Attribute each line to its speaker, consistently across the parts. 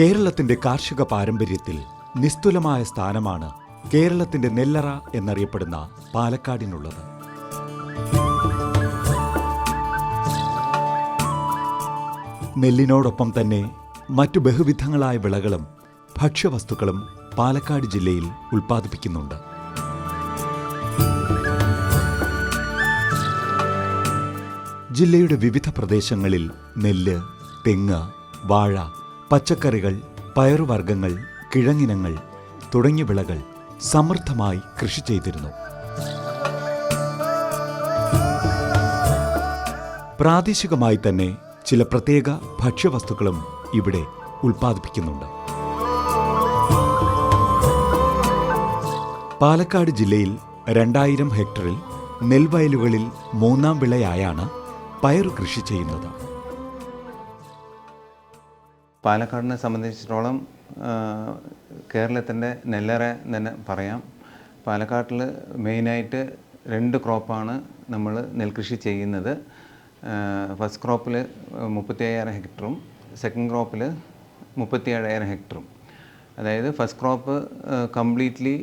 Speaker 1: കേരളത്തിന്റെ കാർഷിക പാരമ്പര്യത്തിൽ നിസ്തുലമായ സ്ഥാനമാണ് കേരളത്തിന്റെ നെല്ലറ എന്നറിയപ്പെടുന്ന പാലക്കാടിനുള്ളത്. നെല്ലിനോടൊപ്പം തന്നെ മറ്റു ബഹുവിധങ്ങളായ വിളകളും ഭക്ഷ്യവസ്തുക്കളും പാലക്കാട് ജില്ലയിൽ ഉൽപ്പാദിപ്പിക്കുന്നുണ്ട്. ജില്ലയുടെ വിവിധ പ്രദേശങ്ങളിൽ നെല്ല് തെങ്ങ് വാഴ പച്ചക്കറികൾ പയറുവർഗങ്ങൾ കിഴങ്ങിനങ്ങൾ തുടങ്ങിയ വിളകൾ സമൃദ്ധമായി കൃഷി ചെയ്തിരുന്നു. പ്രാദേശികമായി തന്നെ ചില പ്രത്യേക ഭക്ഷ്യവസ്തുക്കളും ഇവിടെ ഉൽപ്പാദിപ്പിക്കുന്നുണ്ട്. പാലക്കാട് ജില്ലയിൽ രണ്ടായിരം ഹെക്ടറിൽ നെൽവയലുകളിൽ മൂന്നാം വിളയായാണ് പയറു കൃഷി ചെയ്യുന്നത്.
Speaker 2: പാലക്കാടിനെ സംബന്ധിച്ചിടത്തോളം കേരളത്തിന്റെ നെല്ലറ തന്നെ പറയാം. പാലക്കാട്ടിൽ മെയിനായിട്ട് രണ്ട് ക്രോപ്പാണ് നമ്മൾ നെൽകൃഷി ചെയ്യുന്നത്. ഫസ്റ്റ് ക്രോപ്പിൽ മുപ്പത്തി അയ്യായിരം ഹെക്ടറും സെക്കൻഡ് ക്രോപ്പിൽ മുപ്പത്തി ഏഴായിരം ഹെക്ടറും. അതായത് ഫസ്റ്റ് ക്രോപ്പ് കംപ്ലീറ്റ്ലി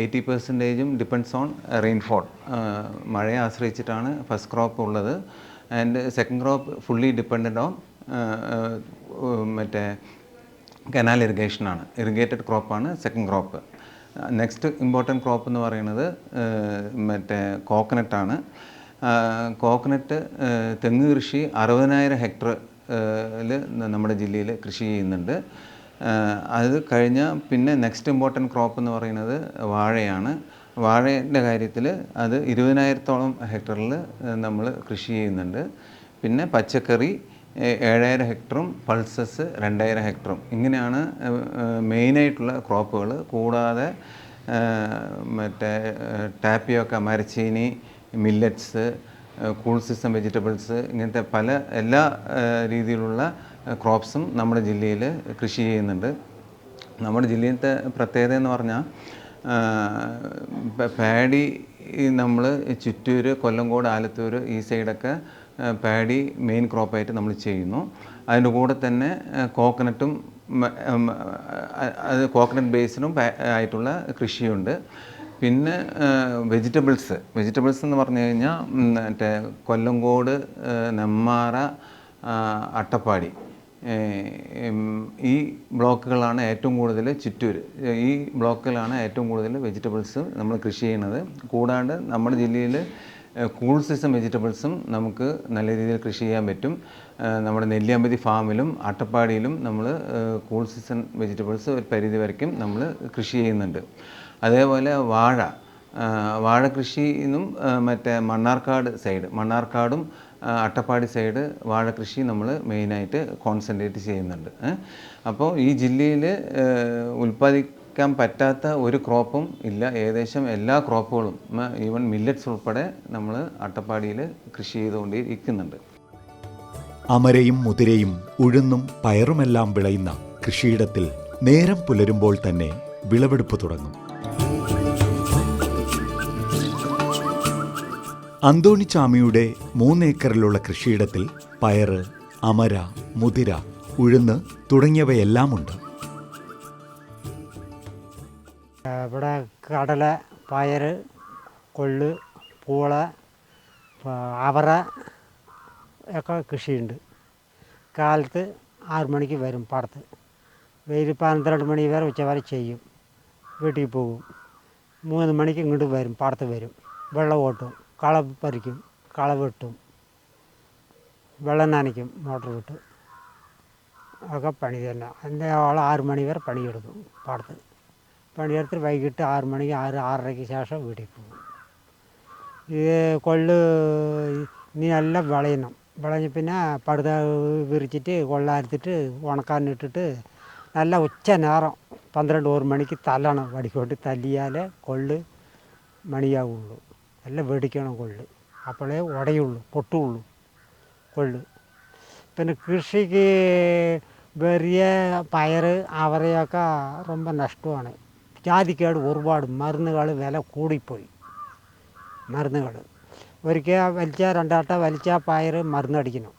Speaker 2: എയ്റ്റി പെർസെന്റേജും ഡിപ്പെൻഡ്സ് ഓൺ റെയിൻഫോൾ. മഴയെ ആശ്രയിച്ചിട്ടാണ് ഫസ്റ്റ് ക്രോപ്പ് ഉള്ളത്. And second crop fully dependent on മറ്റേ കനാൽ ഇറിഗേഷനാണ് irrigated ക്രോപ്പാണ് second crop next important crop എന്ന് പറയുന്നത് മറ്റേ കോക്കനട്ടാണ് കോക്കനട്ട് തെങ്ങ് കൃഷി അറുപതിനായിരം ഹെക്ടറിൽ നമ്മുടെ ജില്ലയിൽ കൃഷി ചെയ്യുന്നുണ്ട്. അത് കഴിഞ്ഞാൽ പിന്നെ നെക്സ്റ്റ് ഇമ്പോർട്ടന്റ് ക്രോപ്പ് എന്ന് പറയുന്നത് വാഴയാണ്. വാഴയുടെ കാര്യത്തിൽ അത് ഇരുപതിനായിരത്തോളം ഹെക്ടറിൽ നമ്മൾ കൃഷി ചെയ്യുന്നുണ്ട്. പിന്നെ പച്ചക്കറി ഏഴായിരം ഹെക്ടറും പൾസസ് രണ്ടായിരം ഹെക്ടറും. ഇങ്ങനെയാണ് മെയിനായിട്ടുള്ള ക്രോപ്പുകൾ. കൂടാതെ മറ്റേ ടാപ്പിയൊക്കെ മരച്ചീനി മില്ലറ്റ്സ് കൂൾ സിസ്റ്റം വെജിറ്റബിൾസ് ഇങ്ങനത്തെ പല എല്ലാ രീതിയിലുള്ള ക്രോപ്സും നമ്മുടെ ജില്ലയിൽ കൃഷി ചെയ്യുന്നുണ്ട്. നമ്മുടെ ജില്ലയിലത്തെ പ്രത്യേകത എന്ന് പറഞ്ഞാൽ പാഡി നമ്മൾ ചുറ്റൂർ കൊല്ലങ്കോട് ആലത്തൂർ ഈ സൈഡൊക്കെ പാഡി മെയിൻ ക്രോപ്പായിട്ട് നമ്മൾ ചെയ്യുന്നു. അതിന്റെ കൂടെ തന്നെ കോക്കനട്ടും അത് കോക്കനട്ട് ബേസിനും ആയിട്ടുള്ള കൃഷിയുണ്ട്. പിന്നെ വെജിറ്റബിൾസ്. വെജിറ്റബിൾസ് എന്ന് പറഞ്ഞു കഴിഞ്ഞാൽ മറ്റേ കൊല്ലങ്കോട് നെമ്മാറ അട്ടപ്പാടി. ഈ ബ്ലോക്കുകളാണ് ഏറ്റവും കൂടുതൽ ചിറ്റൂർ ഈ ബ്ലോക്കുകളാണ് ഏറ്റവും കൂടുതൽ വെജിറ്റബിൾസ് നമ്മൾ കൃഷി ചെയ്യുന്നത്. കൂടാണ്ട് നമ്മുടെ ജില്ലയിൽ കൂൾ സീസൺ വെജിറ്റബിൾസും നമുക്ക് നല്ല രീതിയിൽ കൃഷി ചെയ്യാൻ പറ്റും. നമ്മുടെ നെല്ലിയാമ്പതി ഫാമിലും അട്ടപ്പാടിയിലും നമ്മൾ കൂൾ സീസൺ വെജിറ്റബിൾസ് ഒരു പരിധി വരയ്ക്കും നമ്മൾ കൃഷി ചെയ്യുന്നുണ്ട്. അതേപോലെ വാഴ. വാഴ കൃഷിന്നും മറ്റേ മണ്ണാർക്കാട് സൈഡ് മണ്ണാർക്കാടും അട്ടപ്പാടി സൈഡ് വാഴ കൃഷി നമ്മൾ മെയിനായിട്ട് കോൺസെൻട്രേറ്റ് ചെയ്യുന്നുണ്ട്. അപ്പോൾ ഈ ജില്ലയിൽ ഉൽപ്പാദിക്കാൻ പറ്റാത്ത ഒരു ക്രോപ്പും ഇല്ല. ഏകദേശം എല്ലാ ക്രോപ്പുകളും ഈവൻ മില്ലറ്റ്സ് ഉൾപ്പെടെ നമ്മൾ അട്ടപ്പാടിയിൽ കൃഷി ചെയ്തുകൊണ്ടിരിക്കുന്നുണ്ട്.
Speaker 1: അമരയും മുതിരയും ഉഴുന്നും പയറുമെല്ലാം വിളയുന്ന കൃഷിയിടത്തിൽ നേരം പുലരുമ്പോൾ തന്നെ വിളവെടുപ്പ് തുടങ്ങും. അന്തോണിച്ചാമിയുടെ മൂന്നേക്കറിലുള്ള കൃഷിയിടത്തിൽ പയറ് അമര മുതിര ഉഴുന്ന് തുടങ്ങിയവയെല്ലാമുണ്ട്.
Speaker 3: ഇവിടെ കടല പയർ കൊള്ള് പൂള അവറ ഒക്കെ കൃഷിയുണ്ട്. കാലത്ത് ആറു മണിക്ക് വരും പാടത്ത്. വെയിൽ പന്ത്രണ്ട് മണി വരെ ഉച്ച വരെ ചെയ്യും. വീട്ടിൽ പോകും. മൂന്ന് മണിക്ക് ഇങ്ങോട്ട് വരും പാടത്ത് വരും. വെള്ളം ഓട്ടും. കള പറിക്കും കള വെട്ടും വെള്ളം നനയ്ക്കും മോട്ടർ വിട്ട് ഒക്കെ പണി തന്നെ എന്റെ ആൾ ആറ് മണി വരെ പണിയെടുക്കും പാടത്ത് പണിയെടുത്തിട്ട് വൈകിട്ട് ആറ് മണിക്ക് ആറ് ആറരയ്ക്ക് ശേഷം വീട്ടിൽ പോകും ഇത് കൊള്ള് ഇനി എല്ലാം വിളയണം വിളഞ്ഞ് പിന്നെ പടുത വിരിച്ചിട്ട് കൊള്ളാരത്തിട്ട് ഉണക്കാനിട്ടിട്ട് നല്ല ഉച്ച നേരം പന്ത്രണ്ട് ഒരു മണിക്ക് തല്ലണം വടിക്കൊണ്ട് തല്ലിയാലേ കൊള്ള് മണിയാവുള്ളൂ എല്ലാം വെടിക്കണം കൊള്ള് അപ്പോഴേ ഉടയുള്ളൂ പൊട്ടുള്ളൂ കൊള്ള് പിന്നെ കൃഷിക്ക് വെറിയ പയർ അവരെയൊക്കെ ரொம்ப നഷ്ടമാണ് ജാതിക്കേട് ഒരുപാട് മരുന്നുകൾ വില കൂടിപ്പോയി മരുന്നുകൾ ഒരിക്കൽ വലിച്ചാൽ രണ്ടാട്ട വലിച്ചാൽ പയർ മരുന്നടിക്കണം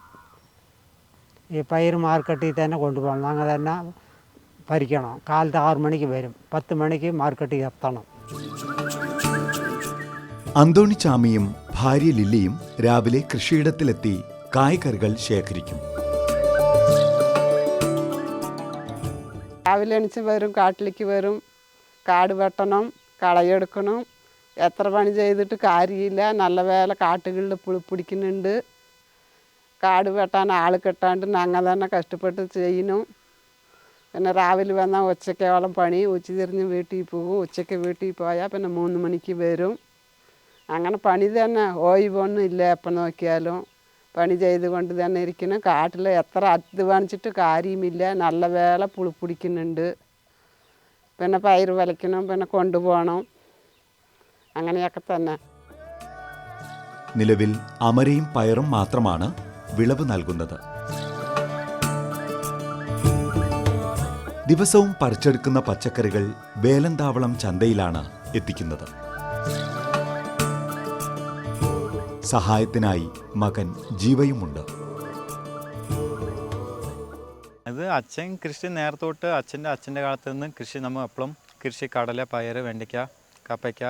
Speaker 3: ഈ പയർ മാർക്കറ്റിൽ തന്നെ കൊണ്ടുപോകണം അങ്ങനെ തന്നെ ഭരിക്കണം കാലത്ത് ആറ് മണിക്ക് വരും പത്ത് മണിക്ക് മാർക്കറ്റിൽ എത്തണം
Speaker 1: അന്തോണിച്ചാമിയും ഭാര്യ ലില്ലിയും രാവിലെ കൃഷിയിടത്തിലെത്തി കായ്കറികൾ ശേഖരിക്കും.
Speaker 4: രാവിലെ എണിച്ച് വരും കാട്ടിലേക്ക് വരും കാട് വെട്ടണം കളയെടുക്കണം. എത്ര പണി ചെയ്തിട്ട് കാര്യമില്ല. നല്ല വേല കാട്ടുകളിൽ പുളി പിടിക്കുന്നുണ്ട്. കാട് വെട്ടാൻ ആൾ കിട്ടാണ്ട് ഞങ്ങൾ തന്നെ കഷ്ടപ്പെട്ട് ചെയ്യണം പിന്നെ രാവിലെ വന്നാൽ ഉച്ചക്കോളം പണി. ഉച്ച തിരിഞ്ഞ് വീട്ടിൽ പോകും. ഉച്ചയ്ക്ക് വീട്ടിൽ പോയാൽ പിന്നെ മൂന്ന് മണിക്ക് വരും. അങ്ങനെ പണി തന്നെ ഓയിവൊന്നും ഇല്ല എപ്പം നോക്കിയാലും. പണി ചെയ്തുകൊണ്ട് തന്നെ ഇരിക്കണം കാട്ടിൽ എത്ര അധ്വാനിച്ചിട്ട് കാര്യമില്ല. നല്ല വേല പുളി പിടിക്കുന്നുണ്ട്. പിന്നെ പയർ വലയ്ക്കണം പിന്നെ കൊണ്ടുപോകണം. അങ്ങനെയൊക്കെ തന്നെ.
Speaker 1: നിലവിൽ അമരയും പയറും മാത്രമാണ് വിളവ് നൽകുന്നത്. ദിവസവും പറിച്ചെടുക്കുന്ന പച്ചക്കറികൾ വേലന്താവളം ചന്തയിലാണ് എത്തിക്കുന്നത്. സഹായത്തിനായി മകൻ ജീവയുമുണ്ട്.
Speaker 5: അത് അച്ഛൻ കൃഷി നേരത്തോട്ട് അച്ഛന്റെ അച്ഛന്റെ കാലത്ത് നിന്ന് കൃഷി നമ്മൾ എപ്പോഴും കൃഷി കടല പയർ വെണ്ടയ്ക്ക കപ്പയ്ക്ക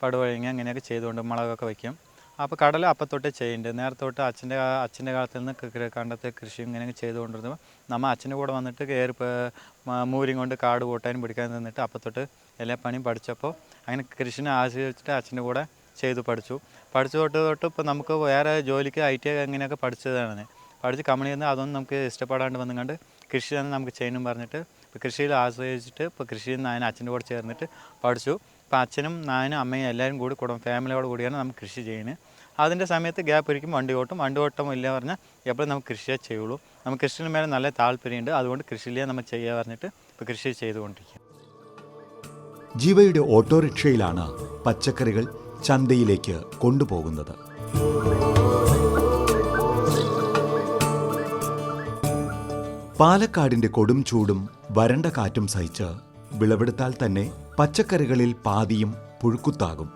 Speaker 5: പടുവഴങ്ങ അങ്ങനെയൊക്കെ ചെയ്തുകൊണ്ട് മുളകൊക്കെ വയ്ക്കും. അപ്പോൾ കടല അപ്പത്തൊട്ട് ചെയ്യുന്നുണ്ട് നേരത്തോട്ട് അച്ഛന്റെ അച്ഛന്റെ കാലത്ത് നിന്ന് കണ്ടത്തെ കൃഷി ഇങ്ങനെയൊക്കെ ചെയ്തുകൊണ്ടിരുന്നു. നമ്മൾ അച്ഛന്റെ കൂടെ വന്നിട്ട് കയറി മൂരിയും കൊണ്ട് കാട് കൂട്ടാനും പിടിക്കാൻ നിന്നിട്ട് അപ്പത്തൊട്ട് എല്ലാ പണിയും പഠിച്ചപ്പോൾ അങ്ങനെ കൃഷിനെ ആശ്രയിച്ചിട്ട് അച്ഛന്റെ കൂടെ ചെയ്തു പഠിച്ചു. പഠിച്ചു തൊട്ട് തൊട്ട് ഇപ്പോൾ നമുക്ക് വേറെ ജോലിക്ക് ഐ ടി അങ്ങനെയൊക്കെ പഠിച്ചതാണ്. പഠിച്ച് കമ്പനി നിന്ന് അതൊന്നും നമുക്ക് ഇഷ്ടപ്പെടാണ്ട് വന്നുകൊണ്ട് കൃഷി തന്നെ നമുക്ക് ചെയ്യണം പറഞ്ഞിട്ട് ഇപ്പോൾ കൃഷിയിൽ ആശ്രയിച്ചിട്ട് ഇപ്പോൾ കൃഷിയിൽ അതിന് അച്ഛന്റെ കൂടെ ചേർന്നിട്ട് പഠിച്ചു. ഇപ്പോൾ അച്ഛനും നായനും അമ്മയും എല്ലാവരും കൂടി കുടുംബം ഫാമിലിയോട് കൂടിയാണ് നമുക്ക് കൃഷി ചെയ്യുന്നത്. അതിന്റെ സമയത്ത് ഗ്യാപ്പ് ഇരിക്കും വണ്ടി ഓട്ടും. വണ്ടി ഓട്ടം ഇല്ല പറഞ്ഞാൽ എപ്പോഴും നമുക്ക് കൃഷിയെ ചെയ്യുള്ളൂ. നമുക്ക് കൃഷിന് മേലെ നല്ല താല്പര്യമുണ്ട്. അതുകൊണ്ട് കൃഷിയിലേ നമ്മൾ ചെയ്യുക പറഞ്ഞിട്ട് ഇപ്പോൾ കൃഷി ചെയ്തുകൊണ്ടിരിക്കുക
Speaker 1: ജീവയുടെ ഓട്ടോറിക്ഷയിലാണ് പച്ചക്കറികൾ ചന്തയിലേക്ക് കൊണ്ടുപോകുന്നത്. പാലക്കാടിന്റെ കൊടും ചൂടും വരണ്ട കാറ്റും സഹിച്ച് വിളവെടുത്താൽ തന്നെ പച്ചക്കറികളിൽ പാതിയും പുഴുക്കുത്താകും.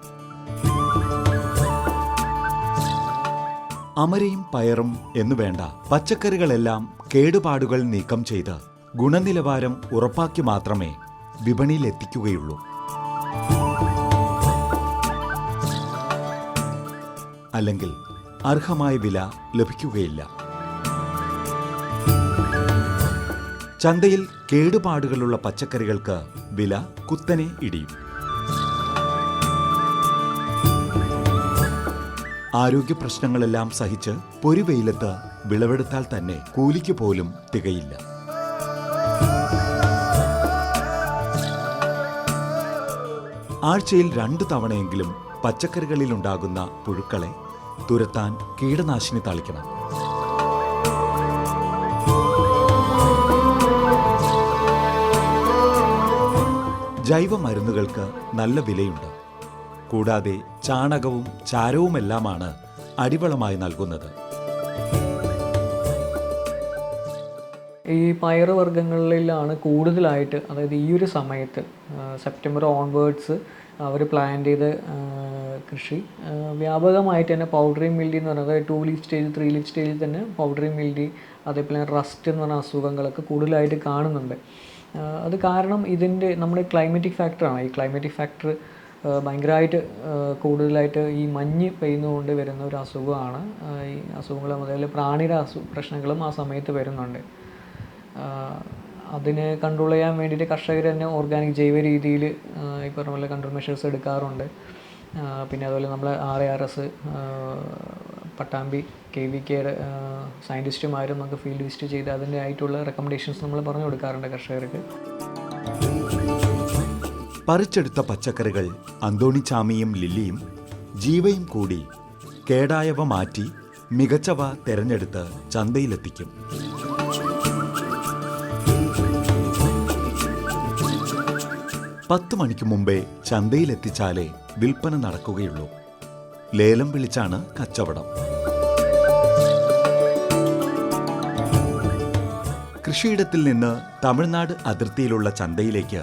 Speaker 1: അമരയും പയറും എന്നു വേണ്ട പച്ചക്കറികളെല്ലാം കേടുപാടുകൾ നീക്കം ചെയ്ത് ഗുണനിലവാരം ഉറപ്പാക്കി മാത്രമേ വിപണിയിലെത്തിക്കുകയുള്ളൂ. അല്ലെങ്കിൽ അർഹമായ വില ലഭിക്കുകയില്ല. ചന്തയിൽ കേടുപാടുകളുള്ള പച്ചക്കറികൾക്ക് വില കുത്തനെ ഇടിയും. ആരോഗ്യ പ്രശ്നങ്ങളെല്ലാം സഹിച്ച് പൊരുവെയിലത്ത് വിളവെടുത്താൽ തന്നെ കൂലിക്ക് പോലും തികയില്ല. ആഴ്ചയിൽ രണ്ടു തവണയെങ്കിലും പച്ചക്കറികളിലുണ്ടാകുന്ന പുഴുക്കളെ തുരത്താൻ കീടനാശിനി തളിക്കണം. ജൈവ മരുന്നുകൾക്ക് നല്ല വിലയുണ്ട്. കൂടാതെ ചാണകവും ചാരവുമെല്ലാമാണ് അടിവളമായി നൽകുന്നത്.
Speaker 6: ഈ പയറുവർഗങ്ങളിലാണ് കൂടുതലായിട്ട് അതായത് ഈ ഒരു സമയത്ത് സെപ്റ്റംബർ ഓൺവേർഡ്സ് അവർ പ്ലാൻ ചെയ്ത കൃഷി. വ്യാപകമായിട്ട് തന്നെ പൗഡറി മിൽഡി എന്ന് പറയുന്നത് two leaf stage three leaf സ്റ്റേജിൽ തന്നെ പൗഡറി മിൽഡി അതേപോലെ റസ്റ്റ് എന്ന് പറഞ്ഞ അസുഖങ്ങളൊക്കെ കൂടുതലായിട്ട് കാണുന്നുണ്ട്. അത് കാരണം ഇതിന്റെ നമ്മുടെ ക്ലൈമറ്റിക് ഫാക്ടറാണ് ഈ ക്ലൈമറ്റിക് ഫാക്ടർ ഭയങ്കരമായിട്ട് കൂടുതലായിട്ട് ഈ മഞ്ഞ് പെയ്യുന്നതുകൊണ്ട് വരുന്ന ഒരു അസുഖമാണ്. ഈ അസുഖങ്ങൾ മുതൽ പ്രാണിയുടെ അസു പ്രശ്നങ്ങളും ആ സമയത്ത് വരുന്നുണ്ട്. അതിനെ കൺട്രോൾ ചെയ്യാൻ വേണ്ടിയിട്ട് കർഷകർ തന്നെ ഓർഗാനിക് ജൈവ രീതിയിൽ ഈ പറഞ്ഞ പോലെ കൺട്രോൾ മെഷേഴ്സ് എടുക്കാറുണ്ട്. പിന്നെ അതുപോലെ നമ്മൾ R A R S Pattambi K V കെയുടെ സയന്റിസ്റ്റുമാരും നമുക്ക് ഫീൽഡ് വിസിറ്റ് ചെയ്ത് അതിന്റെ ആയിട്ടുള്ള റെക്കമെൻഡേഷൻസ് നമ്മൾ പറഞ്ഞു കൊടുക്കാറുണ്ട് കർഷകർക്ക്.
Speaker 1: പറിച്ചെടുത്ത പച്ചക്കറികൾ അന്തോണിച്ചാമിയും ലില്ലിയും ജീവയും കൂടി കേടായവ മാറ്റി മികച്ചവ തെരഞ്ഞെടുത്ത് ചന്തയിലെത്തിക്കും. പത്ത് മണിക്ക് മുമ്പേ ചന്തയിലെത്തിച്ചാലേ വിൽപ്പന നടക്കുകയുള്ളൂ. ലേലം വിളിച്ചാണ് കച്ചവടം. കൃഷിയിടത്തിൽ നിന്ന് തമിഴ്നാട് അതിർത്തിയിലുള്ള ചന്തയിലേക്ക്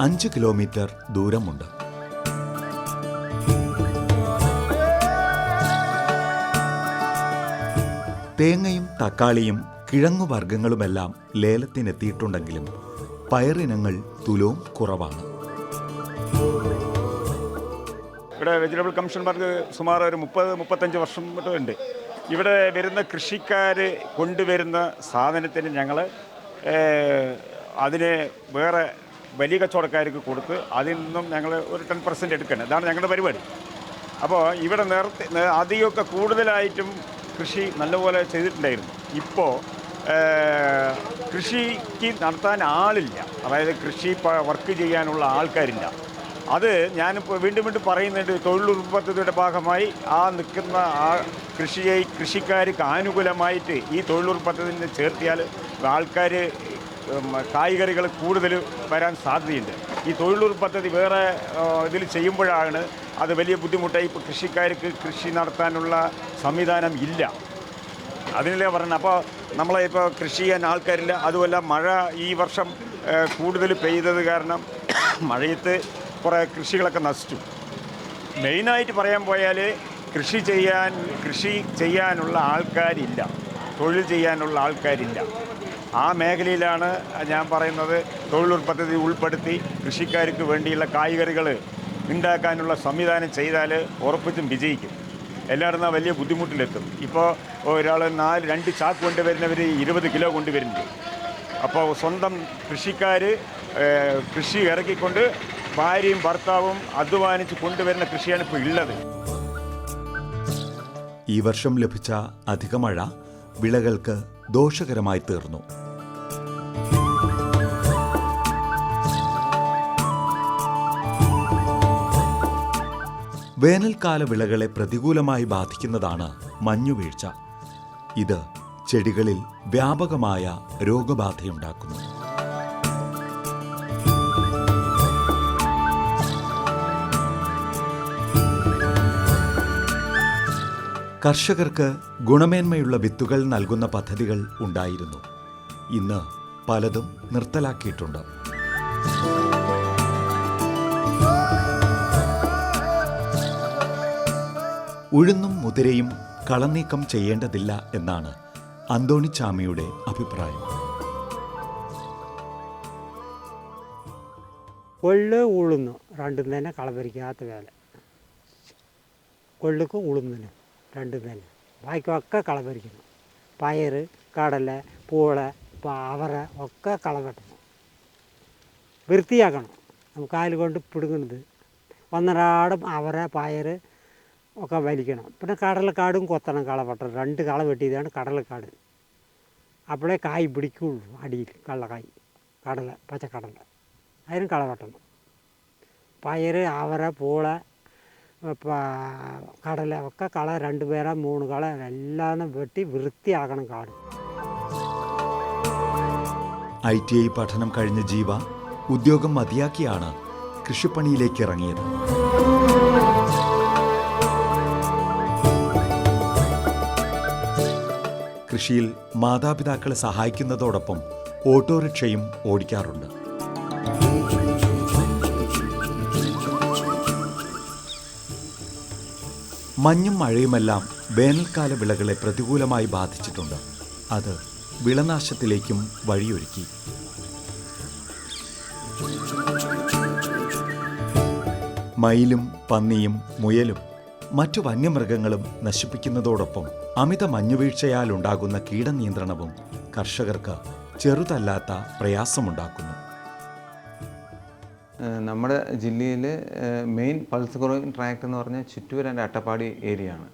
Speaker 1: അഞ്ച് കിലോമീറ്റർ ദൂരമുണ്ട്. തേങ്ങയും തക്കാളിയും കിഴങ്ങുവർഗങ്ങളുമെല്ലാം ലേലത്തിനെത്തിയിട്ടുണ്ടെങ്കിലും പയറിനങ്ങൾ തുലവും കുറവാണ്.
Speaker 7: ഇവിടെ വെജിറ്റബിൾ കമ്മീഷൻ പറഞ്ഞ് സുമാർ ഒരു മുപ്പത് മുപ്പത്തഞ്ച് വർഷം ഉണ്ട്. ഇവിടെ വരുന്ന കൃഷിക്കാർ കൊണ്ടുവരുന്ന സാധനത്തിന് ഞങ്ങൾ അതിനെ വേറെ വലിയ കച്ചവടക്കാർക്ക് കൊടുത്ത് അതിൽ നിന്നും ഞങ്ങൾ ഒരു ടെൻ പെർസെന്റ് എടുക്കണം. ഇതാണ് ഞങ്ങളുടെ പരിപാടി. അപ്പോൾ ഇവിടെ നേരത്തെ അധികമൊക്കെ കൂടുതലായിട്ടും കൃഷി നല്ലപോലെ ചെയ്തിട്ടുണ്ടായിരുന്നു. ഇപ്പോൾ കൃഷിക്ക് നടത്താൻ ആളില്ല. അതായത് കൃഷി വർക്ക് ചെയ്യാനുള്ള ആൾക്കാരില്ല. അത് ഞാനിപ്പോൾ വീണ്ടും വീണ്ടും പറയുന്നുണ്ട് തൊഴിലുറപ്പ് പദ്ധതിയുടെ ഭാഗമായി ആ നിൽക്കുന്ന ആ കൃഷിയെ കൃഷിക്കാർക്ക് ആനുകൂലമായിട്ട് ഈ തൊഴിലുറപ്പ് പദ്ധതിയിൽ ചേർത്തിയാൽ ആൾക്കാർ കായ്കറികൾ കൂടുതൽ വരാൻ സാധ്യതയുണ്ട്. ഈ തൊഴിലുറപ്പ് പദ്ധതി വേറെ ഇതിൽ ചെയ്യുമ്പോഴാണ് അത് വലിയ ബുദ്ധിമുട്ടായി ഇപ്പോൾ കൃഷിക്കാർക്ക് കൃഷി നടത്താനുള്ള സംവിധാനം ഇല്ല. അതിനല്ലേ പറഞ്ഞത്. അപ്പോൾ നമ്മളെ ഇപ്പോൾ കൃഷി ചെയ്യാൻ ആൾക്കാരില്ല. അതുമല്ല മഴ ഈ വർഷം കൂടുതൽ പെയ്തത് കാരണം മഴയത്ത് കുറേ കൃഷികളൊക്കെ നശിച്ചു. മെയിനായിട്ട് പറയാൻ പോയാൽ കൃഷി ചെയ്യാൻ കൃഷി ചെയ്യാനുള്ള ആൾക്കാരില്ല. തൊഴിൽ ചെയ്യാനുള്ള ആൾക്കാരില്ല. ആ മേഖലയിലാണ് ഞാൻ പറയുന്നത് തൊഴിലുറപ്പ് പദ്ധതി ഉൾപ്പെടുത്തി കൃഷിക്കാർക്ക് വേണ്ടിയുള്ള കായ്കറികൾ ഉണ്ടാക്കാനുള്ള സംവിധാനം ചെയ്താൽ ഉറപ്പിച്ചും വിജയിക്കും. എല്ലായിടത്തും വലിയ ബുദ്ധിമുട്ടിലെത്തും. ഇപ്പോൾ ഒരാൾ നാല് രണ്ട് ചാക്ക് കൊണ്ടുവരുന്നവർ ഇരുപത് കിലോ കൊണ്ടുവരുന്നുണ്ട് അപ്പോൾ സ്വന്തം കൃഷിക്കാർ കൃഷി ഇറക്കിക്കൊണ്ട് ഭാര്യയും ഭർത്താവും അധ്വാനിച്ച് കൊണ്ടുവരുന്ന കൃഷിയാണ് ഇപ്പോൾ ഉള്ളത്.
Speaker 1: ഈ വർഷം ലഭിച്ച അധിക മഴ വിളകൾക്ക് ദോഷകരമായി തീർന്നു. വേനൽക്കാല വിളകളെ പ്രതികൂലമായി ബാധിക്കുന്നതാണ് മഞ്ഞുവീഴ്ച ഇത് ചെടികളിൽ വ്യാപകമായ രോഗബാധയുണ്ടാക്കുന്നു. കർഷകർക്ക് ഗുണമേന്മയുള്ള വിത്തുകൾ നൽകുന്ന പദ്ധതികൾ ഉണ്ടായിരുന്നു. ഇന്ന് പലതും നിർത്തലാക്കിയിട്ടുണ്ട്. ഉഴുന്നും മുതിരയും കളനീക്കം ചെയ്യേണ്ടതില്ല എന്നാണ് അന്തോണിച്ചാമിയുടെ അഭിപ്രായം.
Speaker 3: കൊള്ള് ഉളുന്നു രണ്ടും തന്നെ കളപരിക്കാത്ത വേല. കൊള്ളുക്കും ഉളുന്നിനും രണ്ടും തന്നെ. ബാക്കിയൊക്കെ കളപരിക്കണം പയർ കടല പൂള അവര ഒക്കെ കളവെട്ടണം വൃത്തിയാക്കണം. നമുക്ക് കാൽ കൊണ്ട് പിടുങ്ങുന്നത്. ഒന്നരാടും അവര പയർ ഒക്കെ വലിക്കണം. പിന്നെ കടലക്കാടും കൊത്തണം കളവെട്ടണം രണ്ട് കള വെട്ടിയതാണ് കടലക്കാട്. അപ്പോഴേ കായ് പിടിക്കുള്ളൂ അടിയിൽ കള്ളക്കായ് കടല പച്ചക്കടല. അതിനും കളവെട്ടണം പയർ അവര പൂള കടല ഒക്കെ കള രണ്ട് പേര മൂന്ന് കള എല്ലാം വെട്ടി വൃത്തിയാക്കണം കാട്.
Speaker 1: ഐ ടി ഐ പഠനം കഴിഞ്ഞ ജീവ ഉദ്യോഗം മതിയാക്കിയാണ് കൃഷിപ്പണിയിലേക്ക് ഇറങ്ങിയത്. കൃഷിയിൽ മാതാപിതാക്കളെ സഹായിക്കുന്നതോടൊപ്പം ഓട്ടോറിക്ഷയും ഓടിക്കാറുണ്ട്. മഞ്ഞും മഴയുമെല്ലാം വേനൽക്കാല വിളകളെ പ്രതികൂലമായി ബാധിച്ചിട്ടുണ്ട്. അത് വിളനാശത്തിലേക്കും വഴിയൊരുക്കി. മയിലും പന്നിയും മുയലും മറ്റു വന്യമൃഗങ്ങളും നശിപ്പിക്കുന്നതോടൊപ്പം അമിത മഞ്ഞുവീഴ്ചയാൽ ഉണ്ടാകുന്ന കീടനിയന്ത്രണവും കർഷകർക്ക് ചെറുതല്ലാത്ത പ്രയാസമുണ്ടാക്കുന്നു.
Speaker 2: നമ്മുടെ ജില്ലയിൽ മെയിൻ പൾസ് ഗ്രോയിങ് ട്രാക്ട് എന്ന് പറഞ്ഞാൽ ചുറ്റൂർ അട്ടപ്പാടി ഏരിയ ആണ്.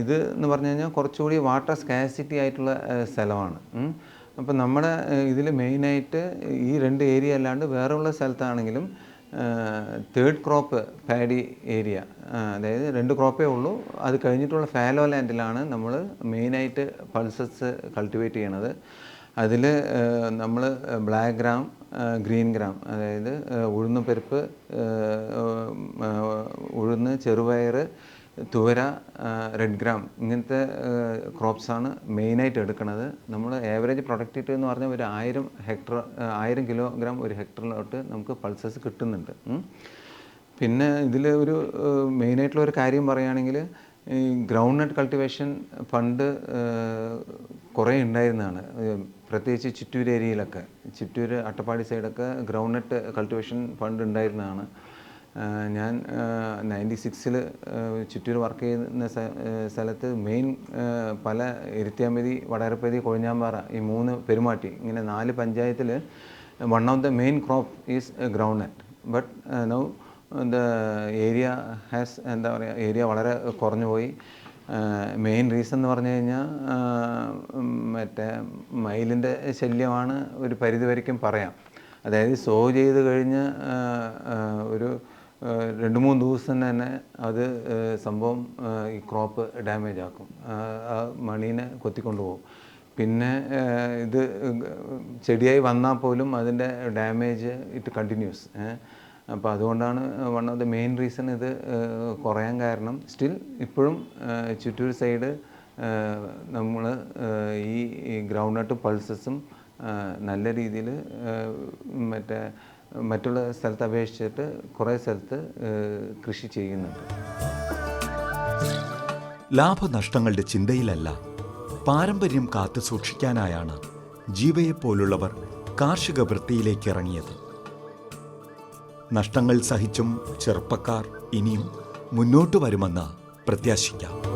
Speaker 2: ഇത് എന്ന് പറഞ്ഞു കഴിഞ്ഞാൽ കുറച്ചുകൂടി വാട്ടർ സ്കാസിറ്റി ആയിട്ടുള്ള സ്ഥലമാണ്. അപ്പം നമ്മുടെ ഇതിൽ മെയിനായിട്ട് ഈ രണ്ട് ഏരിയ അല്ലാണ്ട് വേറെയുള്ള സ്ഥലത്താണെങ്കിലും തേർഡ് ക്രോപ്പ് പാഡി ഏരിയ അതായത് രണ്ട് ക്രോപ്പേ ഉള്ളൂ. അത് കഴിഞ്ഞിട്ടുള്ള ഫാലോ ലാൻഡിലാണ് നമ്മൾ മെയിനായിട്ട് പൾസസ് കൾട്ടിവേറ്റ് ചെയ്യണത്. അതിൽ നമ്മൾ ബ്ലാക്ക് ഗ്രാം ഗ്രീൻ ഗ്രാം. അതായത് ഉഴുന്ന് പരിപ്പ് ഉഴുന്ന് ചെറുപയർ തുവര റെഡ് ഗ്രാം ഇങ്ങനത്തെ ക്രോപ്സാണ് മെയിനായിട്ട് എടുക്കുന്നത് നമ്മൾ ഏവറേജ് പ്രൊഡക്റ്റിവിറ്റി എന്ന് പറഞ്ഞാൽ ഒരു ആയിരം ഹെക്ടർ ആയിരം കിലോഗ്രാം ഒരു ഹെക്ടറിലോട്ട് നമുക്ക് പൾസസ് കിട്ടുന്നുണ്ട്. പിന്നെ ഇതിൽ ഒരു മെയിനായിട്ടുള്ള ഒരു കാര്യം പറയുകയാണെങ്കിൽ ഈ ഗ്രൗണ്ട് നട്ട് കൾട്ടിവേഷൻ പണ്ട് കുറേ ഉണ്ടായിരുന്നതാണ്. പ്രത്യേകിച്ച് ചിറ്റൂർ ഏരിയയിലൊക്കെ. ചിറ്റൂർ അട്ടപ്പാടി സൈഡൊക്കെ നട്ട് കൾട്ടിവേഷൻ ഫണ്ട് ഉണ്ടായിരുന്നതാണ്. ഞാൻ നയന്റി സിക്സിൽ ചുറ്റൂർ വർക്ക് ചെയ്യുന്ന സ്ഥ- സ്ഥലത്ത് മെയിൻ പല എരുത്തിയാമ്പതി വടകരപ്പതി കൊഴിഞ്ഞാമ്പാറ ഈ മൂന്ന് പെരുമാറ്റി. ഇങ്ങനെ നാല് പഞ്ചായത്തിൽ one of the main crop is groundnut but now the area has എന്താ പറയുക ഏരിയ വളരെ കുറഞ്ഞു പോയി. മെയിൻ റീസൺ എന്ന് പറഞ്ഞു കഴിഞ്ഞാൽ മറ്റേ മയിലിന്റെ ശല്യമാണ് ഒരു പരിധി വരയ്ക്കും പറയാം. അതായത് സോ ചെയ്ത് കഴിഞ്ഞ് ഒരു രണ്ട് മൂന്ന് ദിവസം തന്നെ അത് സംഭവം ഈ ക്രോപ്പ് ഡാമേജ് ആക്കും. ആ, മണീനെ കൊത്തിക്കൊണ്ട് പോകും പിന്നെ ഇത് ചെടിയായി വന്നാൽ പോലും അതിന്റെ ഡാമേജ് ഇറ്റ് കണ്ടിന്യൂസ് അപ്പോൾ അതുകൊണ്ടാണ് one of the main reason ഇത് കുറയാൻ കാരണം. സ്റ്റിൽ ഇപ്പോഴും ചുറ്റൂർ സൈഡ് നമ്മൾ ഈ ഗ്രൗണ്ട് നട്ട് പൾസസും നല്ല രീതിയിൽ മറ്റേ മറ്റുള്ള സ്ഥലത്ത് അപേക്ഷിച്ചിട്ട് കുറേ സ്ഥലത്ത് കൃഷി ചെയ്യുന്നുണ്ട്.
Speaker 1: ലാഭനഷ്ടങ്ങളുടെ ചിന്തയിലല്ല പാരമ്പര്യം കാത്തു സൂക്ഷിക്കാനായാണ് ജീവയെപ്പോലുള്ളവർ കാർഷിക വൃത്തിയിലേക്ക് ഇറങ്ങിയത്. നഷ്ടങ്ങൾ സഹിച്ചും ചെറുപ്പക്കാർ ഇനിയും മുന്നോട്ട് വരുമെന്ന് പ്രത്യാശിക്കാം.